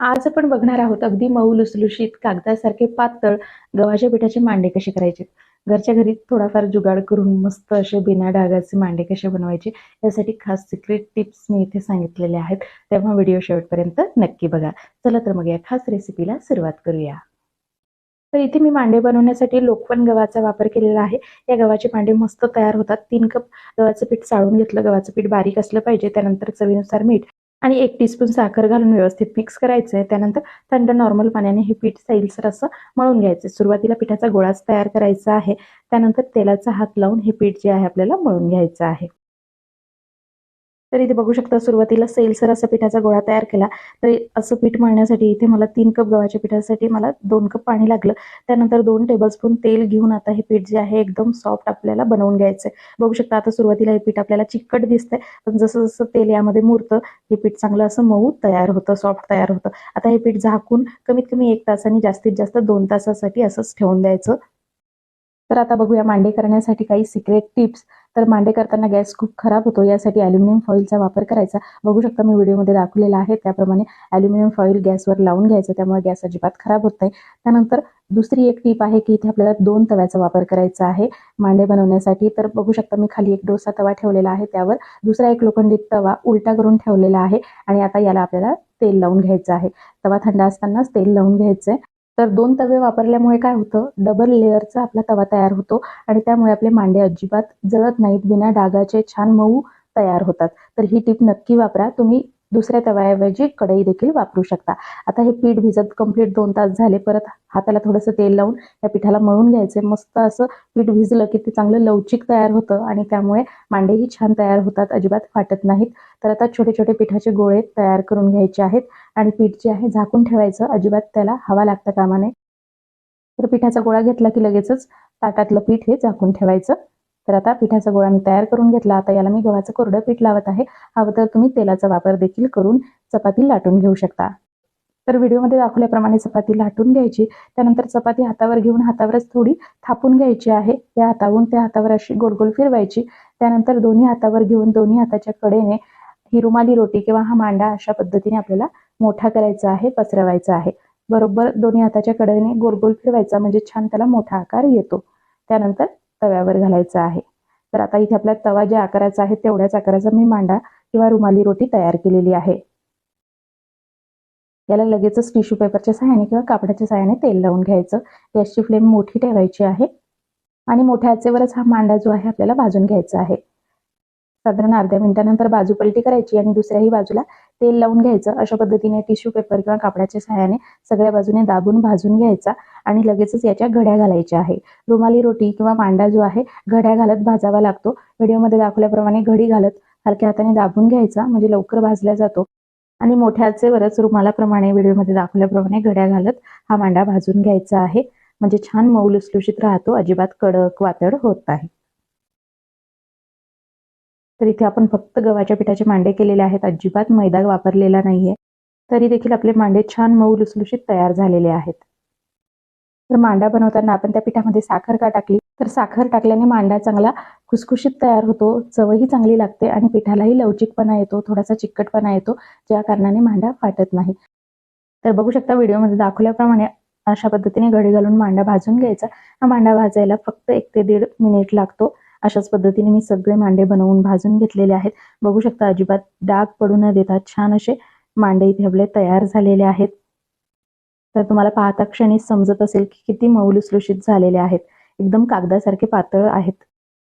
आज आपण बघणार आहोत अगदी मऊ लुसलुशीत कागदासारखे पातळ गव्हाच्या पिठाचे मांडे कसे करायचे? घरच्या घरी थोडाफार जुगाड करून मस्त असे बिना डागाचे मांडे कसे बनवायचे? यासाठी खास सिक्रेट टिप्स मी इथे सांगितलेले आहेत. तेव्हा व्हिडिओ शेवटपर्यंत नक्की बघा. चला तर मग या खास रेसिपीला सुरुवात करूया. तर इथे मी मांडे बनवण्यासाठी लोकवन गव्हाचा वापर केलेला आहे. या गव्हाचे मांडे मस्त तयार होतात. तीन कप गव्हाचं पीठ चाळून घेतलं. गव्हाचं पीठ बारीक असलं पाहिजे. त्यानंतर चवीनुसार मीठ आणि एक टीस्पून साखर घालून व्यवस्थित मिक्स करायचं आहे त्यानंतर थंड नॉर्मल पाण्याने हे पीठ सैलसर असं मळून घ्यायचं सुरुवातीला पिठाचा गोळाच तयार करायचा आहे. त्यानंतर तेलाचा हात लावून हे पीठ जे आहे आपल्याला मळून घ्यायचं आहे. तर इथे बघू शकता सुरुवातीला सैलसर असा पिठाचा गोळा तयार केला. तर असं पीठ मळण्यासाठी इथे मला तीन कप गव्हाच्या पिठासाठी मला दोन कप पाणी लागलं. त्यानंतर दोन टेबलस्पून तेल घेऊन आता हे पीठ जे आहे एकदम सॉफ्ट आपल्याला बनवून घ्यायचंय. बघू शकता आता सुरुवातीला हे पीठ आपल्याला चिकट दिसतंय. पण जसं जसं तेल यामध्ये मुरतं हे पीठ चांगलं असं मऊ तयार होतं सॉफ्ट तयार होतं. आता हे पीठ झाकून कमीत कमी एक तासाने जास्तीत जास्त दोन तासासाठी असंच ठेवून द्यायचं. तर आता बघूया मांडे करण्यासाठी काही सिक्रेट टिप्स तर मांडे करताना गॅस खूप खराब होतो. यासाठी अल्युमिनियम फॉईलचा वापर करायचा. बघू शकता मी व्हिडिओमध्ये दाखवलेला आहे. त्याप्रमाणे अल्युमिनियम फॉईल गॅसवर लावून घ्यायचं. त्यामुळे गॅस अजिबात खराब होत नाही. त्यानंतर दुसरी एक टीप आहे की इथे आपल्याला दोन तव्याचा वापर करायचा आहे मांडे बनवण्यासाठी. तर बघू शकता मी खाली एक डोसा तवा ठेवलेला आहे. त्यावर दुसरा एक लोखंडी तवा उलटा करून ठेवलेला आहे. आणि आता याला आपल्याला तेल लावून घ्यायचं आहे. तवा थंड असतानाच तेल लावून घ्यायचं आहे तर दोन तवे वापरल्यामुळे काय होतं? डबल लेअरचा आपला तवा तयार होतो आणि त्यामुळे आपले मांडे अजिबात जळत नाहीत बिना डागाचे छान मऊ तयार होतात. तर ही टीप नक्की वापरा. तुम्ही दुसऱ्या तव्याऐवजी कढई देखील वापरू शकता. आता हे पीठ भिजत कंप्लीट दोन तास झाले परत हाताला थोडंसं तेल लावून या पिठाला मळून घ्यायचे. मस्त असं पीठ भिजलं की ते चांगलं लवचिक तयार होतं आणि त्यामुळे मांडेही छान तयार होतात अजिबात फाटत नाहीत. तर आता छोटे छोटे पिठाचे गोळे तयार करून घ्यायचे आहेत आणि पीठ जे आहे झाकून ठेवायचं अजिबात त्याला हवा लागता कामा नये. तर पिठाचा गोळा घेतला की लगेचच ताटातलं पीठ हे झाकून ठेवायचं. तर आता पिठाचा गोळा मी तयार करून घेतला. आता याला मी गव्हाचं कोरडं पीठ लावत आहे. हवं तर तुम्ही तेलाचा वापर देखील करून चपाती लाटून घेऊ शकता. तर व्हिडिओमध्ये दाखवल्याप्रमाणे चपाती लाटून घ्यायची. त्यानंतर चपाती हातावर घेऊन हातावरच थोडी थापून घ्यायची आहे. त्या हातावरून त्या हातावर अशी गोलगोल फिरवायची. त्यानंतर दोन्ही हातावर घेऊन दोन्ही हाताच्या कडेने ही रुमाली रोटी किंवा हा मांडा अशा पद्धतीने आपल्याला मोठा करायचा आहे पसरवायचा आहे. बरोबर दोन्ही हाताच्या कडेने गोलगोल फिरवायचा म्हणजे छान त्याला मोठा आकार येतो. त्यानंतर तव्यावर घालायचा आहे. तर आता इथे आपला तवा ज्या आकाराचा आहे तेवढ्याच आकाराचा मी मांडा किंवा रुमाली रोटी तयार केलेली आहे. याला लगेचच टिश्यू पेपरच्या सहाय्याने किंवा कापडाच्या सहाय्याने तेल लावून घ्यायचं. गॅसची फ्लेम मोठी ठेवायची आहे. आणि मोठ्या आचेवरच हा मांडा जो आहे आपल्याला भाजून घ्यायचा आहे. साधारण अर्ध्या मिनिटानंतर बाजू पलटी करायची आणि दुसऱ्याही बाजूला तेल लावून घ्यायचं. अशा पद्धतीने टिश्यू पेपर किंवा कापडाच्या सहाय्याने सगळ्या बाजूने दाबून भाजून घ्यायचा आणि लगेचच याच्या घड्या घालायच्या आहे. रुमाली रोटी किंवा मांडा जो आहे घड्या घालत भाजावा लागतो. व्हिडिओमध्ये दाखवल्याप्रमाणे घडी घालत हलक्या हाताने दाबून घ्यायचा म्हणजे लवकर भाजला जातो. आणि मोठ्या आचेवरच रुमालाप्रमाणे व्हिडिओमध्ये दाखवल्याप्रमाणे घड्या घालत हा मांडा भाजून घ्यायचा आहे. म्हणजे छान मऊ लुसलुशीत राहतो. अजिबात कडक वातड होत आहे तर इथे आपण फक्त गव्हाच्या पिठाचे मांडे केलेले आहेत. अजिबात मैदा वापरलेला नाहीये. तरी देखील आपले मांडे छान मऊ लुसलुशीत तयार झालेले आहेत. तर मांडा बनवताना आपण त्या पिठामध्ये साखर का टाकली? तर साखर टाकल्याने मांडा चांगला खुसखुशीत तयार होतो. चवही चांगली लागते आणि पिठालाही लवचिकपणा येतो. थोडासा चिकटपणा येतो ज्या कारणाने मांडा फाटत नाही. तर बघू शकता व्हिडिओमध्ये दाखवल्याप्रमाणे अशा पद्धतीने घडी घालून मांडा भाजून घ्यायचा. हा मांडा भाजायला फक्त एक ते दीड मिनिट लागतो. अशाच पद्धतीने मी सगळे मांडे बनवून भाजून घेतलेले आहेत. बघू शकता अजिबात डाग पडू न देता छान असे मांडे इथे आपले तयार झालेले आहेत. तर तुम्हाला पाहता क्षणी समजत असेल की किती मऊलुसलुशीत झालेले आहेत. एकदम कागदासारखे पातळ आहेत.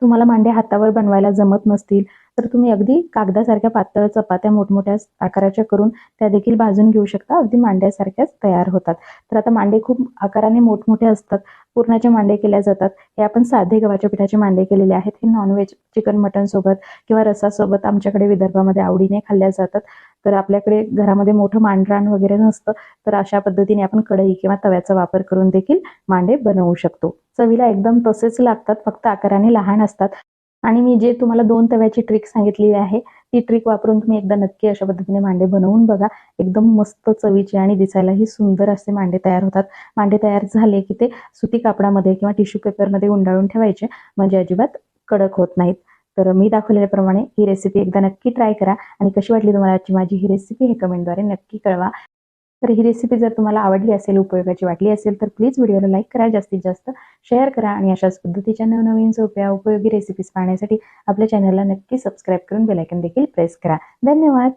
तुम्हाला मांडे हातावर बनवायला जमत नसतील तर तुम्ही अगदी कागदासारख्या पातळ चपात्या मोठमोठ्या आकाराच्या करून त्या देखील भाजून घेऊ शकता. अगदी मांड्यासारख्याच तयार होतात. तर आता मांडे खूप आकाराने मोठमोठे असतात. पूर्णाचे मांडे केल्या जातात. हे आपण साधे गव्हाच्या पिठाचे मांडे केलेले आहेत. हे नॉनव्हेज चिकन मटन सोबत किंवा रसासोबत आमच्याकडे विदर्भामध्ये आवडीने खाल्ल्या जातात. तर आपल्याकडे घरामध्ये मोठं मांडरान वगैरे नसतं तर अशा पद्धतीने आपण कढई किंवा तव्याचा वापर करून देखील मांडे बनवू शकतो. चवीला एकदम तसेच लागतात फक्त आकाराने लहान असतात. आणि मी जे तुम्हाला दोन तव्याची ट्रिक सांगितलेली आहे ती ट्रिक वापरून तुम्ही एकदा नक्की अशा पद्धतीने मांडे बनवून बघा. एकदम मस्त चवीचे आणि दिसायलाही सुंदर असे मांडे तयार होतात. मांडे तयार झाले की ते सुती कापडामध्ये किंवा टिश्यू पेपरमध्ये गुंडाळून ठेवायचे म्हणजे अजिबात कडक होत नाहीत. तर मी दाखवलेल्याप्रमाणे ही रेसिपी एकदा नक्की ट्राय करा. आणि कशी वाटली तुम्हाला आजची माझी ही रेसिपी हे कमेंटद्वारे नक्की कळवा. तर ही रेसिपी जर तुम्हाला आवडली असेल उपयोगाची वाटली असेल तर प्लीज व्हिडिओला लाईक करा. जास्तीत जास्त शेअर करा आणि अशाच पद्धतीच्या नवनवीन सोप्या उपयोगी रेसिपीज पाहण्यासाठी आपल्या चॅनलला नक्की सबस्क्राईब करून बेलायकन देखील प्रेस करा. धन्यवाद!